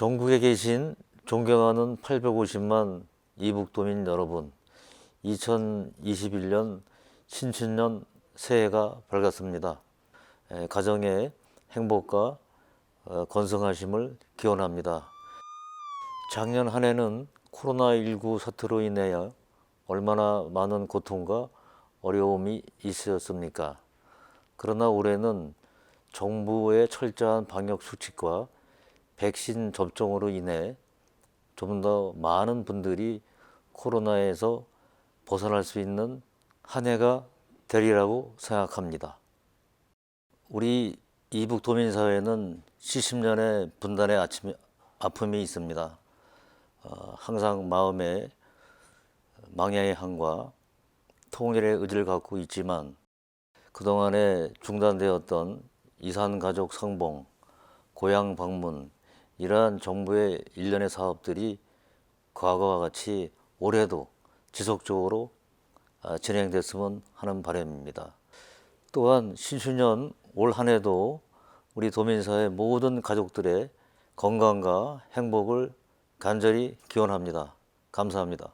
전국에 계신 존경하는 850만 이북도민 여러분, 2021년 신춘년 새해가 밝았습니다. 에, 가정의 행복과 어, 건승하심을 기원합니다. 작년 한 해는 코로나19 사태로 인하여 얼마나 많은 고통과 어려움이 있었습니까? 그러나 올해는 정부의 철저한 방역 수칙과 백신 접종으로 인해 좀 더 많은 분들이 코로나에서 벗어날 수 있는 한 해가 되리라고 생각합니다. 우리 이북 도민 사회는 70년의 분단의 아침, 아픔이 있습니다. 어, 항상 마음에 망야의 한과 통일의 의지를 갖고 있지만 그동안에 중단되었던 이산 가족 상봉, 고향 방문 이러한 정부의 일련의 사업들이 과거와 같이 올해도 지속적으로 아, 진행됐으면 하는 바람입니다. 또한 신수년 올 한 해도 우리 도민사회 모든 가족들의 건강과 행복을 간절히 기원합니다. 감사합니다.